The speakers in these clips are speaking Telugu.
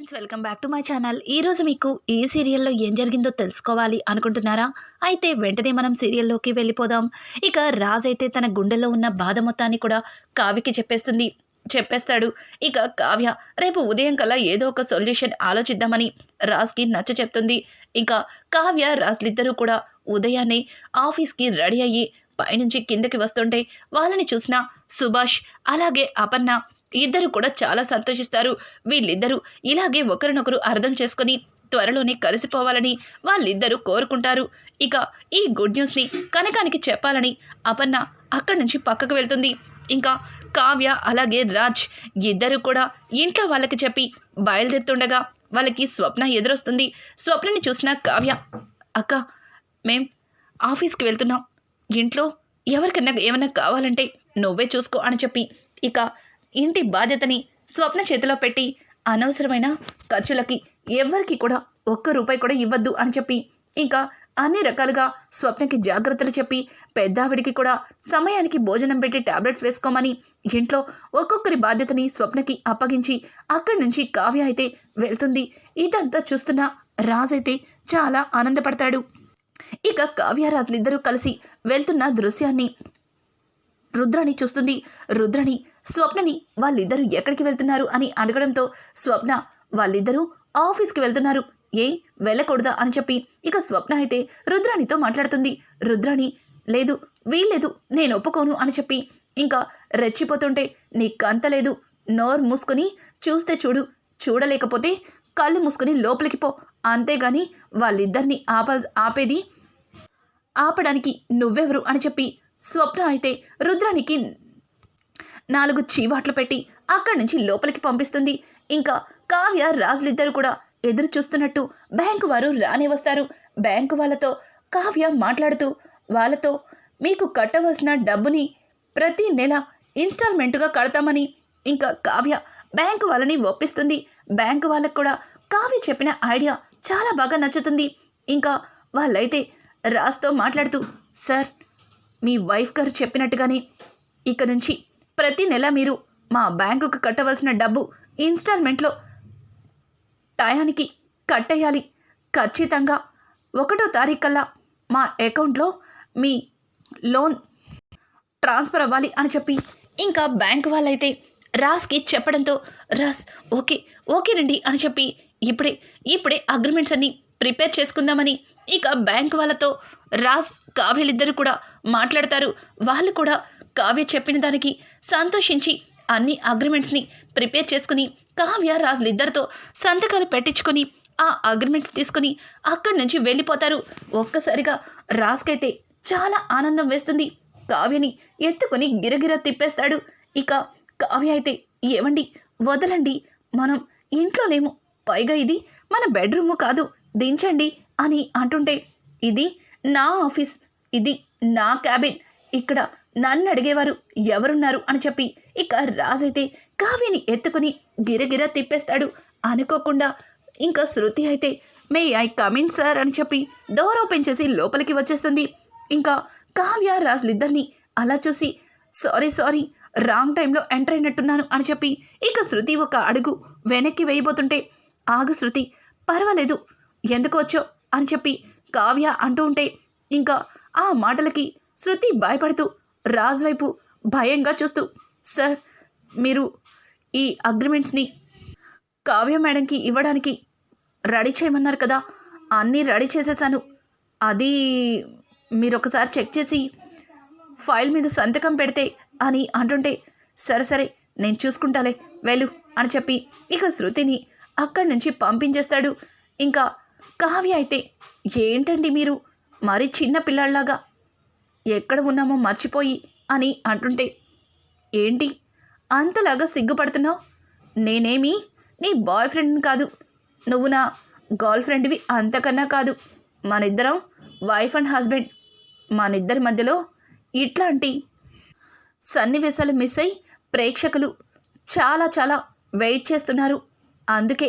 Friends welcome back to my channel. ఈరోజు మీకు ఈ సీరియల్లో ఏం జరిగిందో తెలుసుకోవాలి అనుకుంటున్నారా? అయితే వెంటనే మనం సీరియల్లోకి వెళ్ళిపోదాం. ఇక రాజ్ అయితే తన గుండెలో ఉన్న బాధ మొత్తాన్ని కూడా కావ్యకి చెప్పేస్తుంది. చెప్పేస్తాడు. ఇక కావ్య రేపు ఉదయం కల్లా ఏదో ఒక సొల్యూషన్ ఆలోచిద్దామని రాజ్కి నచ్చ చెప్తుంది. ఇక కావ్య రాజ్లిద్దరూ కూడా ఉదయాన్నే ఆఫీస్కి రెడీ అయ్యి పైనుంచి కిందకి వస్తుంటే వాళ్ళని చూసిన సుభాష్ అలాగే అపర్ణ ఇద్దరు కూడా చాలా సంతోషిస్తారు. వీళ్ళిద్దరూ ఇలాగే ఒకరినొకరు అర్థం చేసుకొని త్వరలోనే కలిసిపోవాలని వాళ్ళిద్దరూ కోరుకుంటారు. ఇక ఈ గుడ్ న్యూస్ని కనకానికి చెప్పాలని అపర్ణ అక్కడి నుంచి పక్కకు వెళ్తుంది. ఇంకా కావ్య అలాగే రాజ్ ఇద్దరు కూడా ఇంట్లో వాళ్ళకి చెప్పి బయలుదేరుతుండగా వాళ్ళకి స్వప్న ఎదురొస్తుంది. స్వప్నని చూసిన కావ్య అక్క మేం ఆఫీస్కి వెళ్తున్నాం. ఇంట్లో ఎవరికన్నా ఏమైనా కావాలంటే నువ్వే చూసుకో అని చెప్పి ఇక ఇంటి బాధ్యతని స్వప్న చేతిలో పెట్టి అనవసరమైన ఖర్చులకి ఎవ్వరికి కూడా ఒక్క రూపాయి కూడా ఇవ్వద్దు అని చెప్పి ఇంకా అన్ని రకాలుగా స్వప్నకి జాగ్రత్తలు చెప్పి పెద్దావిడికి కూడా సమయానికి భోజనం పెట్టి ట్యాబ్లెట్స్ వేసుకోమని ఇంట్లో ఒక్కొక్కరి బాధ్యతని స్వప్నకి అప్పగించి అక్కడి నుంచి కావ్య అయితే వెళ్తుంది. ఇదంతా చూస్తున్న రాజైతే అయితే చాలా ఆనందపడతాడు. ఇక కావ్యరాజులిద్దరూ కలిసి వెళ్తున్న దృశ్యాన్ని రుద్రని చూస్తుంది. రుద్రని స్వప్నని వాళ్ళిద్దరూ ఎక్కడికి వెళ్తున్నారు అని అడగడంతో స్వప్న వాళ్ళిద్దరూ ఆఫీస్కి వెళ్తున్నారు. ఏ వెళ్ళకూడదా? అని చెప్పి ఇక స్వప్న అయితే రుద్రాణితో మాట్లాడుతుంది. రుద్రాణి లేదు వీల్లేదు నేను ఒప్పుకోను అని చెప్పి ఇంకా రెచ్చిపోతుంటే నీకంత లేదు. నోరు మూసుకొని చూస్తే చూడు. చూడలేకపోతే కళ్ళు మూసుకొని లోపలికి పో. అంతేగాని వాళ్ళిద్దరిని ఆప ఆపేది ఆపడానికి నువ్వెవరు? అని చెప్పి స్వప్న అయితే రుద్రానికి నాలుగు చీవాట్లు పెట్టి అక్కడి నుంచి లోపలికి పంపిస్తుంది. ఇంకా కావ్య రాజులిద్దరు కూడా ఎదురు చూస్తున్నట్టు బ్యాంకు వారు రానే వస్తారు. బ్యాంకు వాళ్ళతో కావ్య మాట్లాడుతూ వాళ్ళతో మీకు కట్టవలసిన డబ్బుని ప్రతి నెల ఇన్స్టాల్మెంటుగా కడతామని ఇంకా కావ్య బ్యాంకు వాళ్ళని ఒప్పిస్తుంది. బ్యాంకు వాళ్ళకు కూడా కావ్య చెప్పిన ఐడియా చాలా బాగా నచ్చుతుంది. ఇంకా వాళ్ళైతే రాజ్తో మాట్లాడుతూ సార్ మీ వైఫ్ గారు చెప్పినట్టుగానే ఇక నుంచి ప్రతి నెల మీరు మా బ్యాంకుకు కట్టవలసిన డబ్బు ఇన్స్టాల్మెంట్లో టయానికి కట్టేయాలి. ఖచ్చితంగా ఒకటో తారీఖు కల్లా మా అకౌంట్లో మీ లోన్ ట్రాన్స్ఫర్ అవ్వాలి అని చెప్పి ఇంకా బ్యాంక్ వాళ్ళైతే రాస్కి చెప్పడంతో రాస్ ఓకే ఓకేనండి అని చెప్పి ఇప్పుడే ఇప్పుడే అగ్రిమెంట్స్ అన్ని ప్రిపేర్ చేసుకుందామని ఇక బ్యాంక్ వాళ్ళతో రాస్ కావ్యలిద్దరు కూడా మాట్లాడతారు. వాళ్ళు కూడా కావ్య చెప్పిన దానికి సంతోషించి అన్ని అగ్రిమెంట్స్ని ప్రిపేర్ చేసుకుని కావ్య రాజులిద్దరితో సంతకాలు పెట్టించుకొని ఆ అగ్రిమెంట్స్ తీసుకుని అక్కడి నుంచి వెళ్ళిపోతారు. ఒక్కసారిగా రాజుకైతే చాలా ఆనందం వేస్తుంది. కావ్యని ఎత్తుకుని గిరగిర తిప్పేస్తాడు. ఇక కావ్య అయితే ఏమండి వదలండి. మనం ఇంట్లోనేమో పైగా ఇది మన బెడ్రూము కాదు. దించండి అని అంటుంటే ఇది నా ఆఫీస్ ఇది నా క్యాబిన్ ఇక్కడ నన్ను అడిగేవారు ఎవరున్నారు అని చెప్పి ఇక రాజైతే కావ్యని ఎత్తుకుని గిరగిర తిప్పేస్తాడు. అనుకోకుండా ఇంకా శృతి అయితే మే ఐ కమిన్ సార్ అని చెప్పి డోర్ ఓపెన్ చేసి లోపలికి వచ్చేస్తుంది. ఇంకా కావ్య రాజులిద్దరిని అలా చూసి సారీ సారీ రాంగ్ టైంలో ఎంటర్ అయినట్టున్నాను అని చెప్పి ఇక శృతి ఒక అడుగు వెనక్కి వేయబోతుంటే ఆగు శృతి పర్వాలేదు ఎందుకు వచ్చో అని చెప్పి కావ్య అంటూ ఉంటే ఇంకా ఆ మాటలకి శృతి భయపడుతూ రాజ్ వైపు భయంగా చూస్తూ సార్ మీరు ఈ అగ్రిమెంట్స్ని కావ్య మేడంకి ఇవ్వడానికి రెడీ చేయమన్నారు కదా అన్నీ రెడీ చేసేసాను. అది మీరు ఒకసారి చెక్ చేసి ఫైల్ మీద సంతకం పెడితే అని అంటుంటే సరే సరే నేను చూసుకుంటాలే వెళ్ళు అని చెప్పి ఇక శృతిని అక్కడి నుంచి పంపించేస్తాడు. ఇంకా కావ్య అయితే ఏంటండి మీరు? మరి చిన్న పిల్లాళ్ళలాగా ఎక్కడ ఉన్నామో మర్చిపోయి అని అంటుంటే ఏంటి? అంతలాగా సిగ్గుపడుతున్నావు? నేనేమి? నీ బాయ్ ఫ్రెండ్ని కాదు. నువ్వు నా గర్ల్ ఫ్రెండ్వి అంతకన్నా కాదు. మనిద్దరం వైఫ్ అండ్ హస్బెండ్. మనిద్దరి మధ్యలో ఇట్లాంటి సన్నివేశాలు మిస్ అయి ప్రేక్షకులు చాలా చాలా వెయిట్ చేస్తున్నారు. అందుకే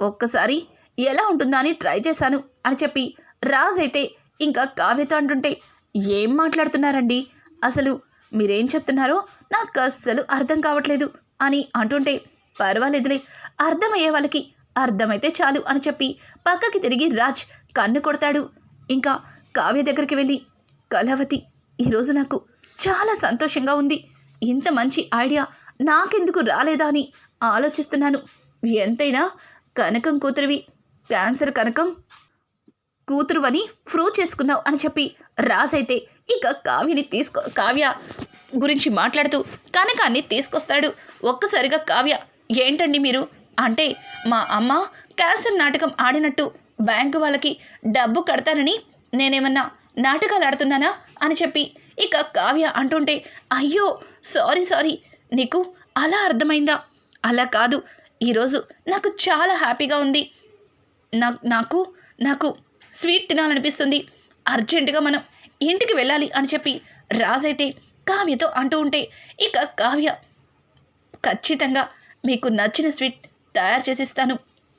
ఒక్కసారి ఎలా ఉంటుందా అని ట్రై చేశాను అని చెప్పి రాజ్ అయితే ఇంకా కావ్యత అంటుంటే ఏం మాట్లాడుతున్నారండి? అసలు మీరేం చెప్తున్నారో నాకు అస్సలు అర్థం కావట్లేదు అని అంటుంటే పర్వాలేదులే అర్థమయ్యే వాళ్ళకి అర్థమైతే చాలు అని చెప్పి పక్కకి తిరిగి రాజ్ కన్ను కొడతాడు. ఇంకా కావ్య దగ్గరికి వెళ్ళి కళావతి ఈరోజు నాకు చాలా సంతోషంగా ఉంది. ఇంత మంచి ఐడియా నాకెందుకు రాలేదా అని ఆలోచిస్తున్నాను. ఎంతైనా కనకం కూతురివి క్యాన్సర్ కనకం కూతురువని ప్రూవ్ చేసుకున్నావు అని చెప్పి రాజైతే ఇక కావ్యని తీసుకో కావ్య గురించి మాట్లాడుతూ కనకాన్ని తీసుకొస్తాడు. ఒక్కసారిగా కావ్య ఏంటండి మీరు? అంటే మా అమ్మ క్యాన్సర్ నాటకం ఆడినట్టు బ్యాంకు వాళ్ళకి డబ్బు కడతానని నేనేమన్నా నాటకాలు ఆడుతున్నానా? అని చెప్పి ఇక కావ్య అంటుంటే అయ్యో సారీ సారీ నీకు అలా అర్థమైందా? అలా కాదు ఈరోజు నాకు చాలా హ్యాపీగా ఉంది. నాకు నాకు స్వీట్ తినాలనిపిస్తుంది. అర్జెంటుగా మనం ఇంటికి వెళ్ళాలి అని చెప్పి రాజైతే కావ్యతో అంటూ ఉంటే ఇక కావ్య ఖచ్చితంగా మీకు నచ్చిన స్వీట్ తయారు చేసిస్తాను.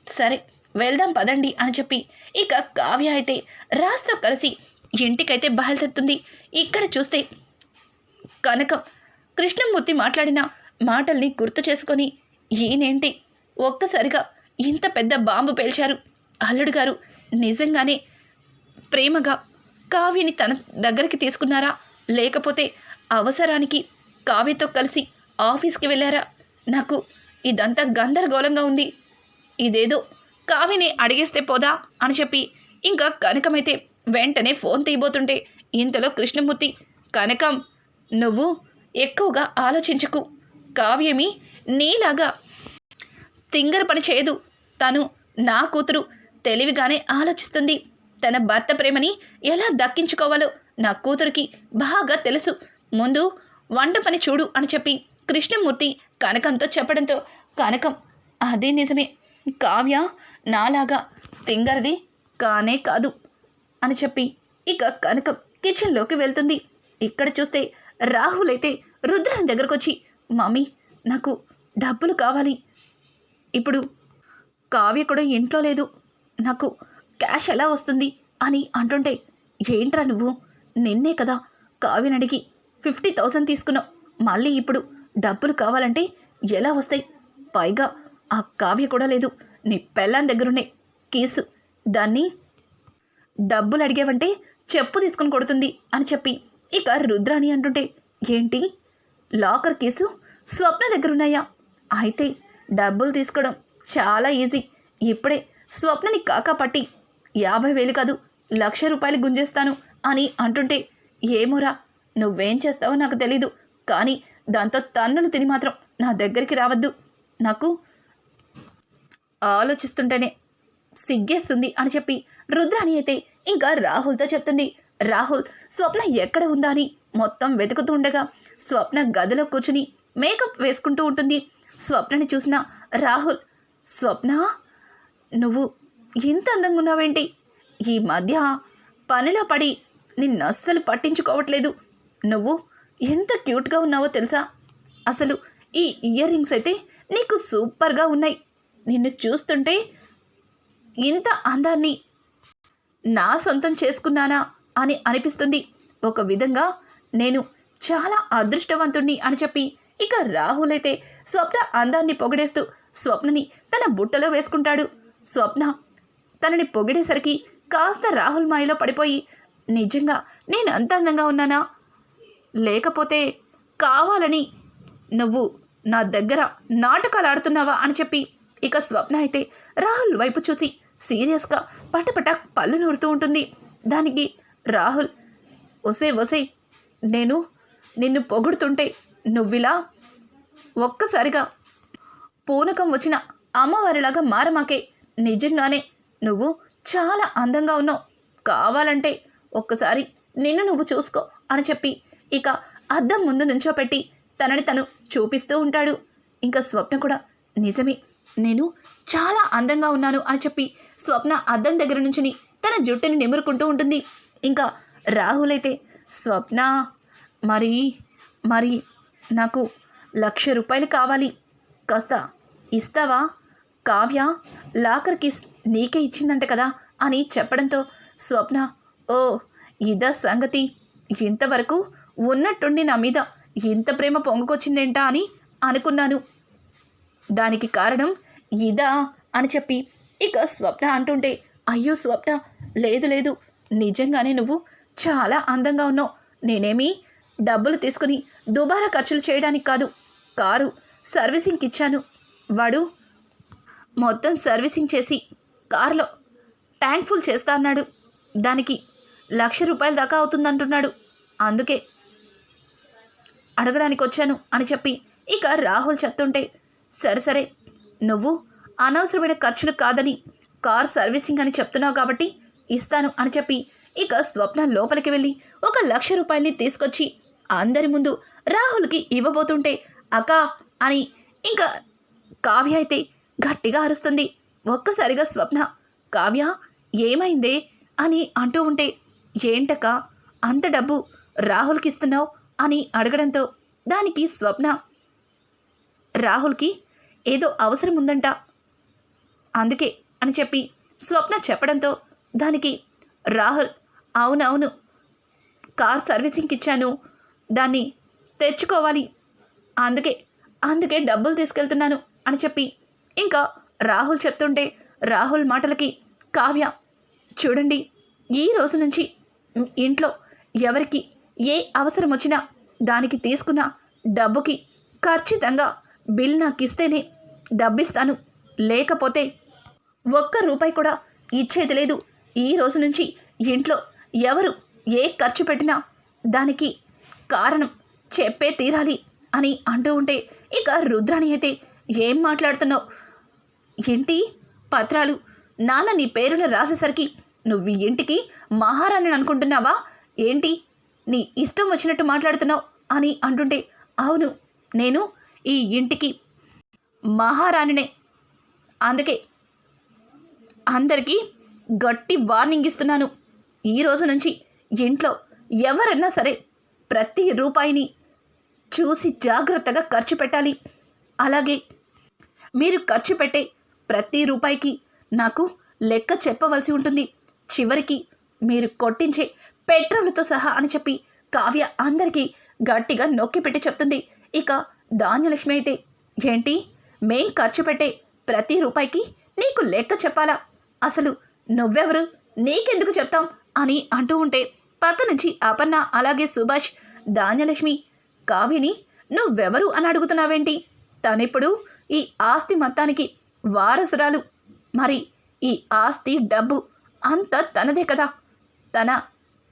సరే వెళ్దాం పదండి అని చెప్పి ఇక కావ్య అయితే రాజ్తో కలిసి ఇంటికైతే బయలుదేరుతుంది. ఇక్కడ చూస్తే కనకం కృష్ణమూర్తి మాట్లాడిన మాటల్ని గుర్తు చేసుకొని ఈయనేంటి? ఒక్కసారిగా ఇంత పెద్ద బాంబు పేల్చారు. అల్లుడు గారు నిజంగానే ప్రేమగా కావ్యని తన దగ్గరికి తీసుకున్నారా? లేకపోతే అవసరానికి కావ్యతో కలిసి ఆఫీస్కి వెళ్ళారా? నాకు ఇదంతా గందరగోళంగా ఉంది. ఇదేదో కావ్యని అడిగేస్తే పోదా? అని చెప్పి ఇంకా కనకమైతే వెంటనే ఫోన్ తీయబోతుంటే ఇంతలో కృష్ణమూర్తి కనకం నువ్వు ఎక్కువగా ఆలోచించకు. కావ్యమి నీలాగా తింగర పని చేయదు. తను నా కూతురు తెలివిగానే ఆలోచిస్తుంది. తన భర్త ప్రేమని ఎలా దక్కించుకోవాలో నా కూతురికి బాగా తెలుసు. ముందు వంట పని చూడు అని చెప్పి కృష్ణమూర్తి కనకంతో చెప్పడంతో కనకం అదే నిజమే. కావ్య నాలాగా తింగరది కానే కాదు అని చెప్పి ఇక కనకం కిచెన్లోకి వెళ్తుంది. ఇక్కడ చూస్తే రాహుల్ అయితే దగ్గరకొచ్చి దగ్గరకు వచ్చి మమ్మీ నాకు డబ్బులు కావాలి. ఇప్పుడు కావ్య కూడా ఇంట్లో లేదు. నాకు క్యాష్ ఎలా వస్తుంది అని అంటుంటే ఏంట్రా నువ్వు? నిన్నే కదా కావ్యని అడిగి ఫిఫ్టీ థౌసండ్ తీసుకున్నావు. మళ్ళీ ఇప్పుడు డబ్బులు కావాలంటే ఎలా వస్తాయి? పైగా ఆ కావ్య కూడా లేదు. నీ పెళ్ళాం దగ్గరున్నే కేసు. దాన్ని డబ్బులు అడిగావంటే చెప్పు తీసుకుని కొడుతుంది అని చెప్పి ఇక రుద్రాణి అంటుంటే ఏంటి? లాకర్ కేసు స్వప్న దగ్గరున్నాయా? అయితే డబ్బులు తీసుకోవడం చాలా ఈజీ. ఇప్పుడే స్వప్నని కాకా పట్టి యాభై వేలు కాదు లక్ష రూపాయలు గుంజేస్తాను అని అంటుంటే ఏమోరా నువ్వేం చేస్తావో నాకు తెలీదు కానీ దాంతో తన్నులు తిని మాత్రం నా దగ్గరికి రావద్దు. నాకు ఆలోచిస్తుంటేనే సిగ్గేస్తుంది అని చెప్పి రుద్రాణి అయితే ఇంకా రాహుల్తో చెప్తుంది. రాహుల్ స్వప్న ఎక్కడ ఉందా అని మొత్తం వెతుకుతూ ఉండగా స్వప్న గదిలో కూర్చుని మేకప్ వేసుకుంటూ ఉంటుంది. స్వప్నని చూసిన రాహుల్ స్వప్న నువ్వు ఇంత అందంగా ఉన్నావేంటి ఈ మధ్య పనిలో పడి నిన్ను అస్సలు పట్టించుకోవట్లేదు. నువ్వు ఎంత క్యూట్గా ఉన్నావో తెలుసా? అసలు ఈ ఇయర్ రింగ్స్ అయితే నీకు సూపర్గా ఉన్నాయి. నిన్ను చూస్తుంటే ఇంత అందాన్ని నా సొంతం చేసుకున్నానా అని అనిపిస్తుంది. ఒక విధంగా నేను చాలా అదృష్టవంతుణ్ణి అని చెప్పి ఇక రాహుల్ అయితే స్వప్న అందాన్ని పొగిడేస్తూ స్వప్నని తన బుట్టలో వేసుకుంటాడు. స్వప్న తనని పొగిడేసరికి కాస్త రాహుల్ మాయలో పడిపోయి నిజంగా నేను అంత అందంగా ఉన్నానా? లేకపోతే కావాలని నువ్వు నా దగ్గర నాటకాలు ఆడుతున్నావా అని చెప్పి ఇక స్వప్న అయితే రాహుల్ వైపు చూసి సీరియస్గా పటపట పళ్ళు నూరుతూ ఉంటుంది. దానికి రాహుల్ ఒసే ఒసే నేను నిన్ను పొగుడుతుంటే నువ్విలా ఒక్కసారిగా పూనకం వచ్చిన అమ్మవారిలాగా మారమాకే నిజంగానే నువ్వు చాలా అందంగా ఉన్నావు. కావాలంటే ఒక్కసారి నిన్ను నువ్వు చూసుకో అని చెప్పి ఇక అద్దం ముందు నుంచోపెట్టి తనని తను చూపిస్తూ ఉంటాడు. ఇంకా స్వప్న కూడా నిజమే నేను చాలా అందంగా ఉన్నాను అని చెప్పి స్వప్న అద్దం దగ్గర నుంచి తన జుట్టుని నిమురుకుంటూ ఉంటుంది. ఇంకా రాహుల్ అయితే స్వప్న మరి మరి నాకు లక్ష రూపాయలు కావాలి. కాస్త ఇస్తావా? కావ్య లాకర్ కిస్ నీకే ఇచ్చిందంట కదా అని చెప్పడంతో స్వప్న ఓ ఇదా సంగతి. ఇంతవరకు ఉన్నట్టుండి నా మీద ఇంత ప్రేమ పొంగుకొచ్చిందేంటా అని అనుకున్నాను. దానికి కారణం ఇదా అని చెప్పి ఇక స్వప్న అంటుంటే అయ్యో స్వప్న లేదు లేదు నిజంగానే నువ్వు చాలా అందంగా ఉన్నావు. నేనేమి డబ్బులు తీసుకుని దుబారా ఖర్చులు చేయడానికి కాదు కారు సర్వీసింగ్కి ఇచ్చాను వాడు మొత్తం సర్వీసింగ్ చేసి కారులో ట్యాంక్ ఫుల్ చేస్తా అన్నాడు. దానికి లక్ష రూపాయల దాకా అవుతుందంటున్నాడు. అందుకే అడగడానికి వచ్చాను అని చెప్పి ఇక రాహుల్ చెప్తుంటే సరే సరే నువ్వు అనవసరమైన ఖర్చులు కాదని కార్ సర్వీసింగ్ అని చెప్తున్నావు కాబట్టి ఇస్తాను అని చెప్పి ఇక స్వప్న లోపలికి వెళ్ళి ఒక లక్ష రూపాయల్ని తీసుకొచ్చి అందరి ముందు రాహుల్కి ఇవ్వబోతుంటే అకా అని ఇంకా కావ్య అయితే గట్టిగా అరుస్తుంది. ఒక్కసారిగా స్వప్న కావ్య ఏమైందే? అని అంటూ ఉంటే ఏంటక్క అంత డబ్బు రాహుల్కి ఇస్తున్నావు? అని అడగడంతో దానికి స్వప్న రాహుల్కి ఏదో అవసరం ఉందంట. అందుకే అని చెప్పి స్వప్న చెప్పడంతో దానికి రాహుల్ అవునవును కార్ సర్వీసింగ్కి ఇచ్చాను. దాన్ని తెచ్చుకోవాలి. అందుకే అందుకే డబ్బులు తీసుకెళ్తున్నాను అని చెప్పి ఇంకా రాహుల్ చెప్తుంటే రాహుల్ మాటలకి కావ్య చూడండి ఈ రోజు నుంచి ఇంట్లో ఎవరికి ఏ అవసరం వచ్చినా దానికి తీసుకున్న డబ్బుకి ఖచ్చితంగా బిల్ నాకు ఇస్తేనే డబ్బిస్తాను. లేకపోతే ఒక్క రూపాయి కూడా ఇచ్చేది లేదు. ఈ రోజు నుంచి ఇంట్లో ఎవరు ఏ ఖర్చు పెట్టినా దానికి కారణం చెప్పే తీరాలి అని అంటూ ఉంటే ఇక రుద్రాణి అయితే ఏం మాట్లాడుతున్నావు? ఏంటి? పత్రాలు. నాన్న నీ పేరున రాసేసరికి నువ్వు ఇంటికి మహారాణిని అనుకుంటున్నావా? ఏంటి? నీ ఇష్టం వచ్చినట్టు మాట్లాడుతున్నావు అని అంటుంటే అవును నేను ఈ ఇంటికి మహారాణినే. అందుకే అందరికీ గట్టి వార్నింగ్ ఇస్తున్నాను. ఈ రోజు నుంచి ఇంట్లో ఎవరన్నా సరే ప్రతి రూపాయిని చూసి జాగ్రత్తగా ఖర్చు పెట్టాలి. అలాగే మీరు ఖర్చు పెట్టే ప్రతి రూపాయికి నాకు లెక్క చెప్పవలసి ఉంటుంది. చివరికి మీరు కొట్టించే పెట్రోలుతో సహా అని చెప్పి కావ్య అందరికీ గట్టిగా నొక్కి పెట్టి చెప్తుంది. ఇక ధాన్యలక్ష్మి అయితే ఏంటి? మేం ఖర్చు పెట్టే ప్రతి రూపాయికి నీకు లెక్క చెప్పాలా? అసలు నువ్వెవరు? నీకెందుకు చెప్తాం? అని అంటూ ఉంటే పక్క నుంచి అపర్ణ అలాగే సుభాష్ ధాన్యలక్ష్మి కావ్యని నువ్వెవరు? అని అడుగుతున్నావేంటి? తనిప్పుడు ఈ ఆస్తి మొత్తానికి వారసురాలు. మరి ఈ ఆస్తి డబ్బు అంత తనదే కదా. తన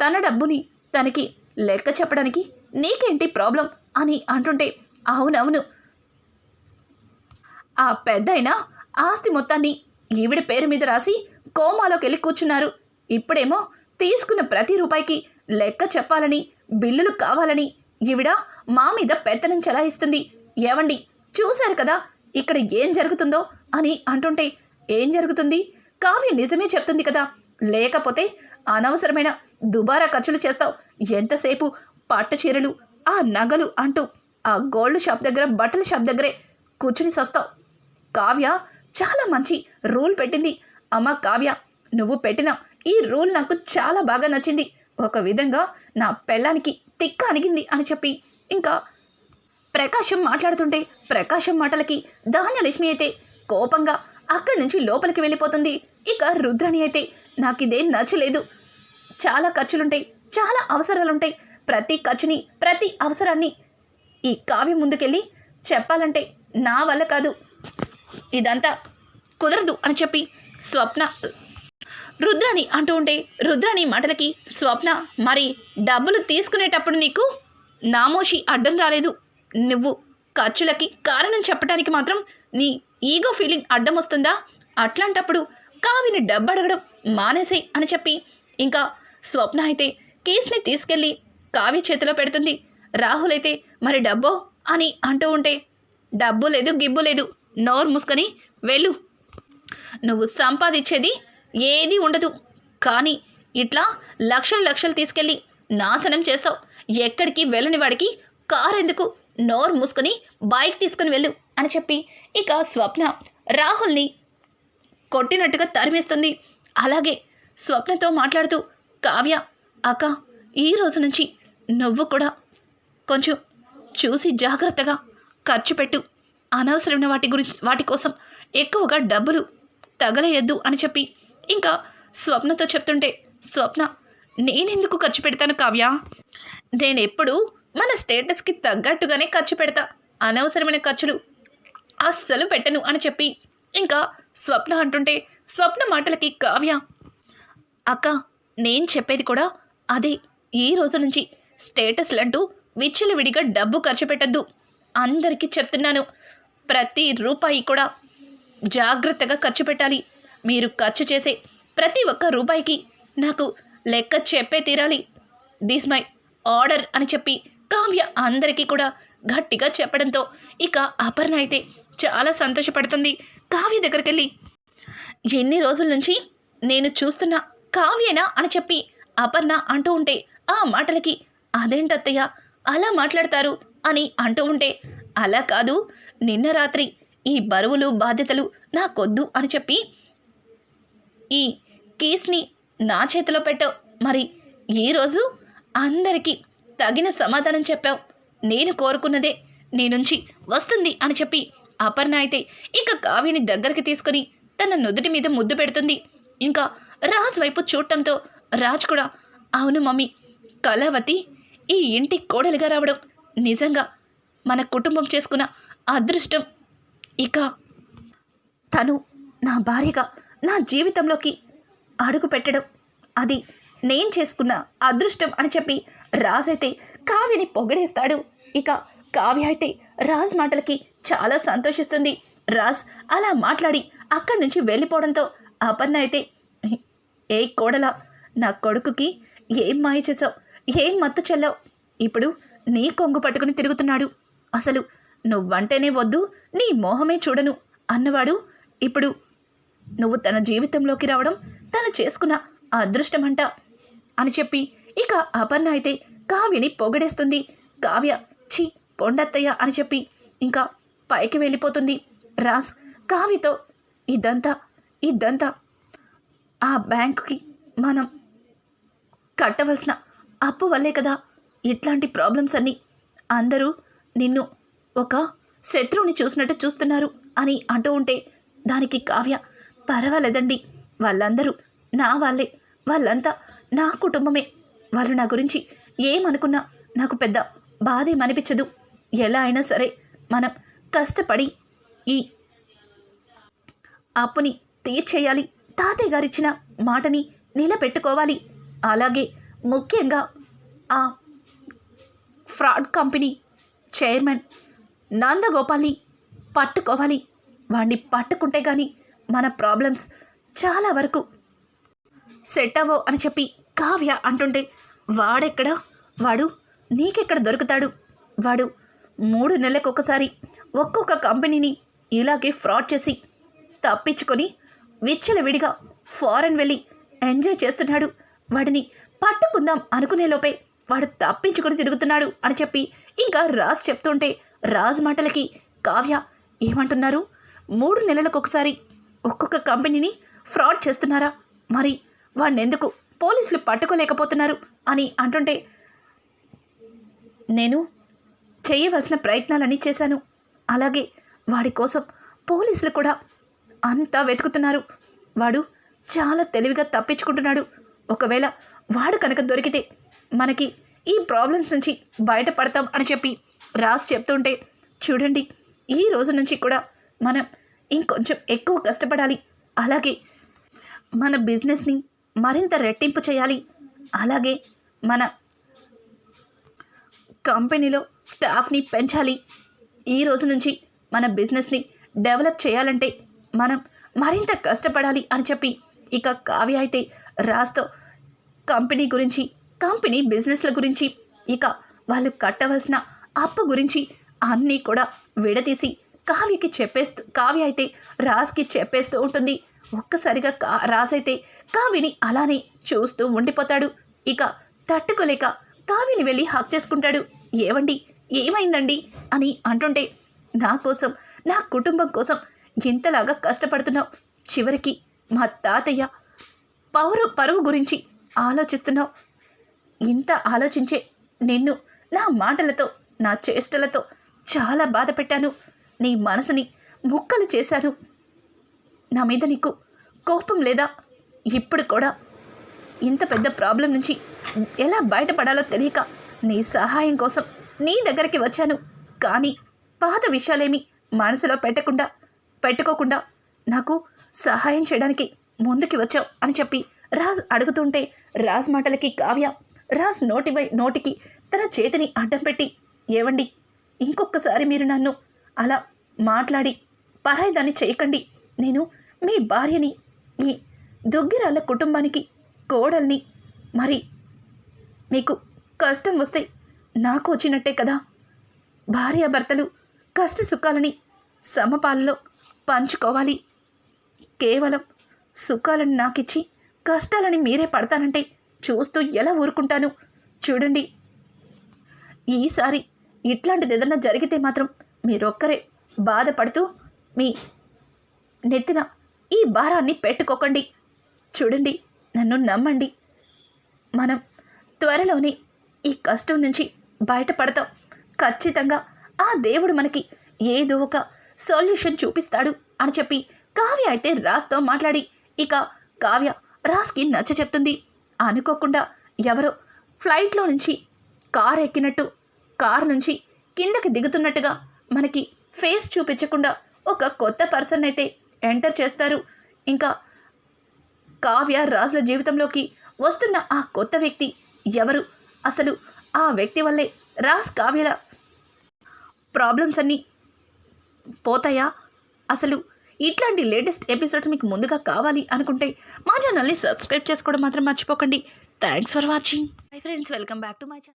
తన డబ్బుని తనకి లెక్క చెప్పడానికి నీకేంటి ప్రాబ్లం అని అంటుంటే అవునవును. ఆ పెద్దయిన ఆస్తి మొత్తాన్ని ఈవిడ పేరు మీద రాసి కోమాలోకి వెళ్ళి కూర్చున్నారు. ఇప్పుడేమో తీసుకున్న ప్రతి రూపాయికి లెక్క చెప్పాలని బిల్లులు కావాలని ఈవిడ మా మీద పెత్తనం చెలాయిస్తుంది. ఏవండి? చూశారు కదా ఇక్కడ ఏం జరుగుతుందో? అని అంటుంటే ఏం జరుగుతుంది? కావ్య నిజమే చెప్తుంది కదా. లేకపోతే అనవసరమైన దుబారా ఖర్చులు చేస్తావు. ఎంతసేపు పట్టు చీరలు ఆ నగలు అంటూ ఆ గోల్డ్ షాప్ దగ్గర బట్టల షాప్ దగ్గరే కూర్చుని సస్తావు. కావ్య చాలా మంచి రూల్ పెట్టింది. అమ్మ కావ్య నువ్వు పెట్టిన ఈ రూల్ నాకు చాలా బాగా నచ్చింది. ఒక విధంగా నా పెళ్ళానికి తిక్క అనిగింది అని చెప్పి ఇంకా ప్రకాశం మాట్లాడుతుంటే ప్రకాశం మాటలకి ధాన్యలక్ష్మి అయితే కోపంగా అక్కడి నుంచి లోపలికి వెళ్ళిపోతుంది. ఇక రుద్రని అయితే నాకు ఇదే నచ్చలేదు. చాలా ఖర్చులుంటాయి చాలా అవసరాలుంటాయి. ప్రతి ఖర్చుని ప్రతి అవసరాన్ని ఈ కావ్యం ముందుకెళ్ళి చెప్పాలంటే నా వల్ల కాదు. ఇదంతా కుదరదు అని చెప్పి స్వప్న రుద్రాని అంటూ ఉంటే రుద్రాని మాటలకి స్వప్న మరి డబ్బులు తీసుకునేటప్పుడు నీకు నామోషి అడ్డం రాలేదు. నువ్వు ఖర్చులకి కారణం చెప్పడానికి మాత్రం నీ ఈగో ఫీలింగ్ అడ్డం వస్తుందా అట్లాంటప్పుడు కావిని డబ్బు అడగడం మానేసే అని చెప్పి ఇంకా స్వప్న అయితే కేసుని తీసుకెళ్ళి కావి చేతిలో పెడుతుంది. రాహుల్ అయితే మరి డబ్బో అని అంటూ ఉంటే డబ్బు లేదు గిబ్బు లేదు నోరు మూసుకొని వెళ్ళు. నువ్వు సంపాదించేది ఏది ఉండదు. కానీ ఇట్లా లక్షలు లక్షలు తీసుకెళ్ళి నాశనం చేస్తావు. ఎక్కడికి వెళ్ళని వాడికి కారు ఎందుకు నోరు మూసుకొని బైక్ తీసుకుని వెళ్ళు. అని చెప్పి ఇక స్వప్న రాహుల్ని కొట్టినట్టుగా తరిమేస్తుంది. అలాగే స్వప్నతో మాట్లాడుతూ కావ్య అక్క ఈ రోజు నుంచి నువ్వు కూడా కొంచెం చూసి జాగ్రత్తగా ఖర్చు పెట్టు. అనవసరమైన వాటి గురించి వాటి కోసం ఎక్కువగా డబ్బులు తగలేయద్దు అని చెప్పి ఇంకా స్వప్నతో చెప్తుంటే స్వప్న నేనెందుకు ఖర్చు పెడతాను కావ్య? నేను ఎప్పుడు మన స్టేటస్కి తగ్గట్టుగానే ఖర్చు పెడతా. అనవసరమైన ఖర్చులు అస్సలు పెట్టను అని చెప్పి ఇంకా స్వప్న అంటుంటే స్వప్న మాటలకి కావ్య అక్క నేను చెప్పేది కూడా అదే. ఈ రోజు నుంచి స్టేటస్లంటూ విచ్చలవిడిగా డబ్బు ఖర్చు పెట్టద్దు. అందరికీ చెప్తున్నాను ప్రతి రూపాయి కూడా జాగ్రత్తగా ఖర్చు పెట్టాలి. మీరు ఖర్చు చేసే ప్రతి ఒక్క రూపాయికి నాకు లెక్క చెప్పే తీరాలి. దిస్ మై ఆర్డర్ అని చెప్పి కావ్య అందరికీ కూడా గట్టిగా చెప్పడంతో ఇక అపర్ణ అయితే చాలా సంతోషపడుతుంది. కావ్య దగ్గరికి వెళ్ళి ఎన్ని రోజుల నుంచి నేను చూస్తున్న కావ్యేనా? అని చెప్పి అపర్ణ అంటూ ఉంటే ఆ మాటలకి అదేంటత్తయ్య అలా మాట్లాడతారు? అని అంటూ ఉంటే అలా కాదు నిన్న రాత్రి ఈ బరువులు బాధ్యతలు నాకొద్దు అని చెప్పి ఈ కేస్ని నా చేతిలో పెట్టావు. మరి ఈరోజు అందరికీ తగిన సమాధానం చెప్పావు. నేను కోరుకున్నదే నీ నుంచి వస్తుంది అని చెప్పి అపర్ణ అయితే ఇక కావ్యని దగ్గరికి తీసుకుని తన నుదుటి మీద ముద్దు పెడుతుంది. ఇంకా రాజ్ వైపు చూడటంతో రాజ్ కూడా అవును మమ్మీ కళావతి ఈ ఇంటి కోడలిగా రావడం నిజంగా మన కుటుంబం చేసుకున్న అదృష్టం. ఇక తను నా భార్యగా నా జీవితంలోకి అడుగు పెట్టడం అది నేను చేసుకున్న అదృష్టం అని చెప్పి రాజ్ అయితే కావ్యని పొగడేస్తాడు. ఇక కావ్య అయితే రాజ్ మాటలకి చాలా సంతోషిస్తుంది. రాజ్ అలా మాట్లాడి అక్కడి నుంచి వెళ్ళిపోవడంతో అపర్ణ అయితే ఏ కోడలా నా కొడుకుకి ఏం మాయ చేసావు ఏం మత్తు చెల్లావు? ఇప్పుడు నీ కొంగు పట్టుకుని తిరుగుతున్నాడు. అసలు నువ్వంటేనే వద్దు నీ మోహమే చూడను అన్నవాడు ఇప్పుడు నువ్వు తన జీవితంలోకి రావడం తను చేసుకున్న అదృష్టమంట అని చెప్పి ఇక అపర్ణ అయితే కావ్యని పొగడేస్తుంది. కావ్య ఛీ పొండత్తయ్య అని చెప్పి ఇంకా పైకి వెళ్ళిపోతుంది. రాస్ కావ్యతో ఇదంతా ఇదంతా ఆ బ్యాంకుకి మనం కట్టవలసిన అప్పు వల్లే కదా ఇట్లాంటి ప్రాబ్లమ్స్ అన్నీ. అందరూ నిన్ను ఒక శత్రువుని చూసినట్టు చూస్తున్నారు అని అంటూ ఉంటే దానికి కావ్య పర్వాలేదండి వాళ్ళందరూ నా వాళ్ళే. వాళ్ళంతా నా కుటుంబమే. వాళ్ళు నా గురించి ఏమనుకున్నా నాకు పెద్ద బాధేమనిపించదు. ఎలా అయినా సరే మనం కష్టపడి ఈ అప్పుని తీర్చేయాలి. తాతయ్య గారిచ్చిన మాటని నిలబెట్టుకోవాలి. అలాగే ముఖ్యంగా ఆ ఫ్రాడ్ కంపెనీ చైర్మన్ నందగోపాల్ని పట్టుకోవాలి. వాడిని పట్టుకుంటే కానీ మన ప్రాబ్లమ్స్ చాలా వరకు సెట్ అవ్వవు అని చెప్పి కావ్య అంటుంటే వాడెక్కడ? వాడు నీకెక్కడ దొరుకుతాడు? వాడు మూడు నెలలకు ఒకసారి ఒక్కొక్క కంపెనీని ఇలాగే ఫ్రాడ్ చేసి తప్పించుకొని విచ్చలవిడిగా ఫారెన్ వెళ్ళి ఎంజాయ్ చేస్తున్నాడు. వాడిని పట్టుకుందాం అనుకునే లోపే వాడు తప్పించుకొని తిరుగుతున్నాడు అని చెప్పి ఇంకా రాజ్ చెప్తుంటే రాజ్ మాటలకి కావ్య ఏమంటున్నారు? మూడు నెలలకు ఒకసారి ఒక్కొక్క కంపెనీని ఫ్రాడ్ చేస్తున్నారా? మరి వాడిని ఎందుకు పోలీసులు పట్టుకోలేకపోతున్నారు అని అంటుంటే నేను చేయవలసిన ప్రయత్నాలన్నీ చేశాను. అలాగే వాడి కోసం పోలీసులు కూడా అంతా వెతుకుతున్నారు. వాడు చాలా తెలివిగా తప్పించుకుంటున్నాడు. ఒకవేళ వాడు కనుక దొరికితే మనకి ఈ ప్రాబ్లమ్స్ నుంచి బయటపడతాం అని చెప్పి రాసి చెప్తుంటే చూడండి ఈ రోజు నుంచి కూడా మనం ఇంకొంచెం ఎక్కువ కష్టపడాలి. అలాగే మన బిజినెస్ని మరింత రెట్టింపు చేయాలి. అలాగే మన కంపెనీలో స్టాఫ్ని పెంచాలి. ఈ రోజు నుంచి మన బిజినెస్ని డెవలప్ చేయాలంటే మనం మరింత కష్టపడాలి అని చెప్పి ఇక కావ్య అయితే రాస్తో కంపెనీ గురించి కంపెనీ బిజినెస్ల గురించి ఇక వాళ్ళు కట్టవలసిన అప్పు గురించి అన్నీ కూడా విడదీసి కావ్యకి చెప్పేస్తూ కావ్య అయితే రాజ్కి చెప్పేస్తూ ఉంటుంది. ఒక్కసారిగా కా రాజ్ అయితే కావ్యని అలానే చూస్తూ ఉండిపోతాడు. ఇక తట్టుకోలేక కావ్యని వెళ్ళి హాక్ చేసుకుంటాడు. ఏవండి? ఏమైందండి? అని అంటుంటే నా కోసం నా కుటుంబం కోసం ఇంతలాగా కష్టపడుతున్నావు. చివరికి మా తాతయ్య పౌరు పరువు గురించి ఆలోచిస్తున్నావు. ఇంత ఆలోచించే నిన్ను నా మాటలతో నా చేష్టలతో చాలా బాధ పెట్టాను. నీ మనసుని ముక్కలు చేశాను. నా మీద నీకు కోపం లేదా? ఇప్పుడు కూడా ఇంత పెద్ద ప్రాబ్లం నుంచి ఎలా బయటపడాలో తెలియక నీ సహాయం కోసం నీ దగ్గరికి వచ్చాను. కానీ పాత విషయాలేమి మనసులో పెట్టకుండా పెట్టుకోకుండా నాకు సహాయం చేయడానికి ముందుకి వచ్చావు అని చెప్పి రాజ్ అడుగుతుంటే రాజ్ మాటలకి కావ్య రాజ్ నోటిపై నోటికి తన చేతిని అడ్డం పెట్టి ఏవండి ఇంకొకసారి మీరు నన్ను అలా మాట్లాడి పరాయిదాన్ని చేయకండి. నేను మీ భార్యని ఈ దుగ్గిరాళ్ళ కుటుంబానికి కోడల్ని. మరి మీకు కష్టం వస్తే నాకు వచ్చినట్టే కదా. భార్యాభర్తలు కష్ట సుఖాలని సమపాలలో పంచుకోవాలి. కేవలం సుఖాలను నాకిచ్చి కష్టాలని మీరే పడతానంటే చూస్తూ ఎలా ఊరుకుంటాను? చూడండి. ఈసారి ఇట్లాంటిది ఏదన్నా జరిగితే మాత్రం మీరొక్కరే బాధపడుతూ మీ నెత్తిన ఈ భారాన్ని పెట్టుకోకండి. చూడండి. నన్ను నమ్మండి. మనం త్వరలోనే ఈ కష్టం నుంచి బయటపడతాం. ఖచ్చితంగా ఆ దేవుడు మనకి ఏదో ఒక సొల్యూషన్ చూపిస్తాడు అని చెప్పి కావ్య అయితే రాస్తో మాట్లాడి ఇక కావ్య రాస్కి నచ్చ చెప్తుంది. అనుకోకుండా ఎవరో ఫ్లైట్లో నుంచి కార్ ఎక్కినట్టు కార్ నుంచి కిందకి దిగుతున్నట్టుగా మనకి ఫేస్ చూపించకుండా ఒక కొత్త పర్సన్ అయితే ఎంటర్ చేస్తారు. ఇంకా కావ్య రాజుల జీవితంలోకి వస్తున్న ఆ కొత్త వ్యక్తి ఎవరు? అసలు ఆ వ్యక్తి వల్లే రాజ్ కావ్యల ప్రాబ్లమ్స్ అన్నీ పోతాయా? అసలు ఇట్లాంటి లేటెస్ట్ ఎపిసోడ్స్ మీకు ముందుగా కావాలి అనుకుంటే మా ఛానల్ని సబ్స్క్రైబ్ చేసుకోవడం మాత్రం మర్చిపోకండి. Thanks for watching. My friends welcome back to my channel